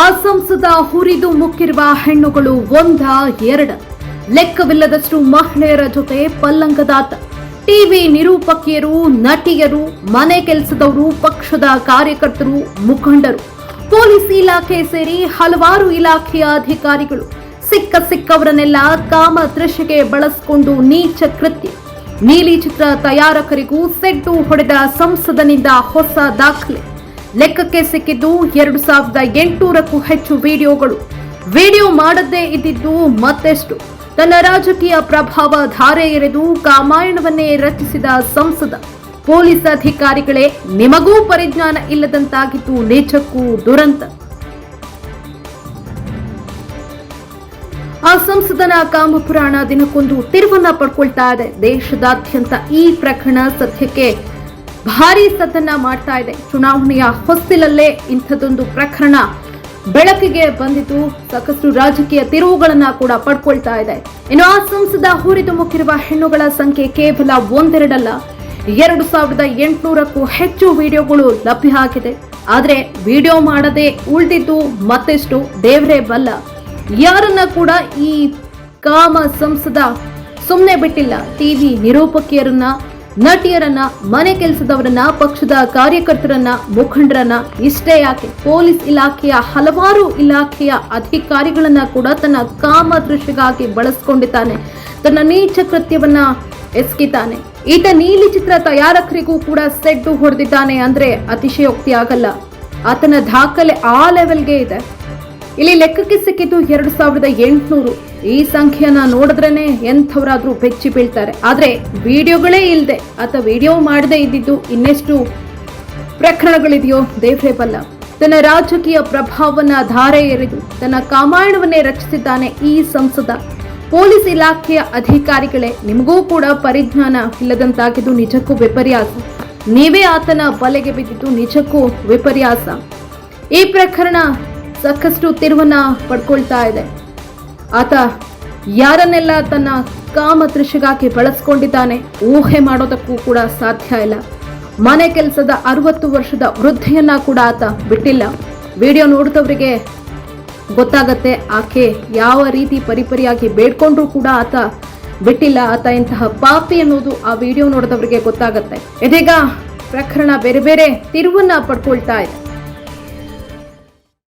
ಆ ಸಂಸದ ಹುರಿದು ಮುಕ್ಕಿರುವ ಹೆಣ್ಣುಗಳು ಒಂದ, ಎರಡ. ಲೆಕ್ಕವಿಲ್ಲದಷ್ಟು ಮಹಿಳೆಯರ ಜೊತೆ ಪಲ್ಲಂಗದಾತ. ಟಿವಿ ನಿರೂಪಕಿಯರು, ನಟಿಯರು, ಮನೆ ಕೆಲಸದವರು, ಪಕ್ಷದ ಕಾರ್ಯಕರ್ತರು, ಮುಖಂಡರು. ಪೊಲೀಸ್ ಇಲಾಖೆ ಸೇರಿ ಹಲವಾರು ಇಲಾಖೆಯ ಅಧಿಕಾರಿಗಳು ಸಿಕ್ಕ ಸಿಕ್ಕವರನ್ನೆಲ್ಲ ಕಾಮ ದೃಶ್ಯಗೆ ಬಳಸಿಕೊಂಡು ನೀಚ ಕೃತ್ಯ. ನೀಲಿ ಚಿತ್ರ ತಯಾರಕರಿಗೂ ಸೆಡ್ಡು ಹೊಡೆದ ಸಂಸದನಿಂದ ಹೊಸ ದಾಖಲೆ. ಲೆಕ್ಕಕ್ಕೆ ಸಿಕ್ಕಿದ್ದು ಎರಡು ಸಾವಿರದ ಎಂಟುನೂರಕ್ಕೂ ಹೆಚ್ಚು ವಿಡಿಯೋಗಳು. ವಿಡಿಯೋ ಮಾಡದೇ ಇದ್ದಿದ್ದು ಮತ್ತೆಷ್ಟು. ತನ್ನ ರಾಜಕೀಯ ಪ್ರಭಾವ ಧಾರೆ ಎರೆದು ಕಾಮಾಯಣವನ್ನೇ ರಚಿಸಿದ ಸಂಸದ. ಪೊಲೀಸ್ ಅಧಿಕಾರಿಗಳೇ, ನಿಮಗೂ ಪರಿಜ್ಞಾನ ಇಲ್ಲದಂತಾಗಿದ್ದು ನಿಜಕ್ಕೂ ದುರಂತ. ಆ ಸಂಸದನ ಕಾಮಪುರಾಣ ದಿನಕ್ಕೊಂದು ತಿರುವನ್ನ ಪಡ್ಕೊಳ್ತಾ ಇದೆ. ದೇಶದಾದ್ಯಂತ ಈ ಪ್ರಕರಣ ಸದ್ಯಕ್ಕೆ ಭಾರಿ ಸದ್ದನ್ನ ಮಾಡ್ತಾ ಇದೆ. ಚುನಾವಣೆಯ ಹೊಸ್ತಿಲಲ್ಲೇ ಇಂಥದ್ದೊಂದು ಪ್ರಕರಣ ಬೆಳಕಿಗೆ ಬಂದಿದ್ದು ಸಾಕಷ್ಟು ರಾಜಕೀಯ ತಿರುವುಗಳನ್ನ ಕೂಡ ಪಡ್ಕೊಳ್ತಾ ಇದೆ. ಇನ್ನು ಆ ಸಂಸದ ಹುರಿದು ಮುಕ್ಕಿರುವ ಹೆಣ್ಣುಗಳ ಸಂಖ್ಯೆ ಕೇವಲ ಒಂದೆರಡಲ್ಲ. ಎರಡು ಸಾವಿರದ ಎಂಟುನೂರಕ್ಕೂ ಹೆಚ್ಚು ವಿಡಿಯೋಗಳು ಲಭ್ಯ ಆಗಿದೆ. ಆದ್ರೆ ವಿಡಿಯೋ ಮಾಡದೆ ಉಳಿದಿದ್ದು ಮತ್ತೆಷ್ಟು ದೇವರೇ ಬಲ್ಲ. ಯಾರನ್ನ ಕೂಡ ಈ ಕಾಮ ಸಂಸದ ಸುಮ್ಮನೆ ಬಿಟ್ಟಿಲ್ಲ. ಟಿವಿ ನಿರೂಪಕಿಯರನ್ನ ನಟಿಯರನ್ನ, ಮನೆ ಕೆಲಸದವರನ್ನ, ಪಕ್ಷದ ಕಾರ್ಯಕರ್ತರನ್ನ, ಮುಖಂಡರನ್ನ, ಇಷ್ಟೇ ಯಾಕೆ? ಪೊಲೀಸ್ ಇಲಾಖೆಯ ಹಲವಾರು ಇಲಾಖೆಯ ಅಧಿಕಾರಿಗಳನ್ನ ಕೂಡ ತನ್ನ ಕಾಮ ದೃಷ್ಟಿಗಾಗಿ ಬಳಸ್ಕೊಂಡಿದ್ದಾನೆ. ತನ್ನ ನೀಚ ಕೃತ್ಯವನ್ನ ಎಸ್ಕಿದ್ದಾನೆ ಈತ ನೀಲಿ ಚಿತ್ರ ತಯಾರಕರಿಗೂ ಕೂಡ ಸೆಡ್ಡು ಹೊಡೆದಿದ್ದಾನೆ ಅಂದ್ರೆ ಅತಿಶಯೋಕ್ತಿ ಆಗಲ್ಲ ಆತನ ದಾಖಲೆ ಆ ಲೆವೆಲ್ಗೆ ಇದೆ. ಇಲ್ಲಿ ಲೆಕ್ಕಕ್ಕೆ ಸಿಕ್ಕಿದ್ದು ಎರಡು ಸಾವಿರದ ಎಂಟುನೂರು. ಈ ಸಂಖ್ಯೆಯನ್ನ ನೋಡಿದ್ರೇನೆ ಎಂಥವರಾದ್ರೂ ಬೆಚ್ಚಿ ಬೀಳ್ತಾರೆ. ಆದ್ರೆ ವಿಡಿಯೋಗಳೇ ಇಲ್ಲದೆ ಆತ ವಿಡಿಯೋ ಮಾಡದೇ ಇದ್ದಿದ್ದು ಇನ್ನೆಷ್ಟು ಪ್ರಕರಣಗಳಿದೆಯೋ ದೇವ್ರೇ ಬಲ್ಲ. ತನ್ನ ರಾಜಕೀಯ ಪ್ರಭಾವವನ್ನ ಧಾರೆ ಎರೆದು ತನ್ನ ಕಾಮಾಯಣವನ್ನೇ ರಚಿಸಿದ್ದಾನೆ ಈ ಸಂಸದ. ಪೊಲೀಸ್ ಇಲಾಖೆಯ ಅಧಿಕಾರಿಗಳೇ, ನಿಮಗೂ ಕೂಡ ಪರಿಜ್ಞಾನ ಇಲ್ಲದಂತಾಗಿದ್ದು ನಿಜಕ್ಕೂ ವಿಪರ್ಯಾಸ. ನೀವೇ ಆತನ ಬಲೆಗೆ ಬಿದ್ದಿದ್ದು ನಿಜಕ್ಕೂ ವಿಪರ್ಯಾಸ. ಈ ಪ್ರಕರಣ ಸಾಕಷ್ಟು ತಿರುವನ್ನ ಪಡ್ಕೊಳ್ತಾ ಇದೆ. ಆತ ಯಾರನ್ನೆಲ್ಲ ತನ್ನ ಕಾಮ ಬಳಸ್ಕೊಂಡಿದ್ದಾನೆ, ಊಹೆ ಮಾಡೋದಕ್ಕೂ ಕೂಡ ಸಾಧ್ಯ ಇಲ್ಲ. ಮನೆ ಕೆಲಸದ ಅರವತ್ತು ವರ್ಷದ ವೃದ್ಧೆಯನ್ನ ಕೂಡ ಆತ ಬಿಟ್ಟಿಲ್ಲ. ವಿಡಿಯೋ ನೋಡಿದವರಿಗೆ ಗೊತ್ತಾಗತ್ತೆ, ಆಕೆ ಯಾವ ರೀತಿ ಪರಿಪರಿಯಾಗಿ ಬೇಡ್ಕೊಂಡ್ರೂ ಕೂಡ ಆತ ಬಿಟ್ಟಿಲ್ಲ. ಆತ ಇಂತಹ ಪಾಪಿ ಅನ್ನೋದು ಆ ವಿಡಿಯೋ ನೋಡಿದವರಿಗೆ ಗೊತ್ತಾಗತ್ತೆ. ಇದೀಗ ಪ್ರಕರಣ ಬೇರೆ ಬೇರೆ ತಿರುವನ್ನ ಪಡ್ಕೊಳ್ತಾ ಇದೆ.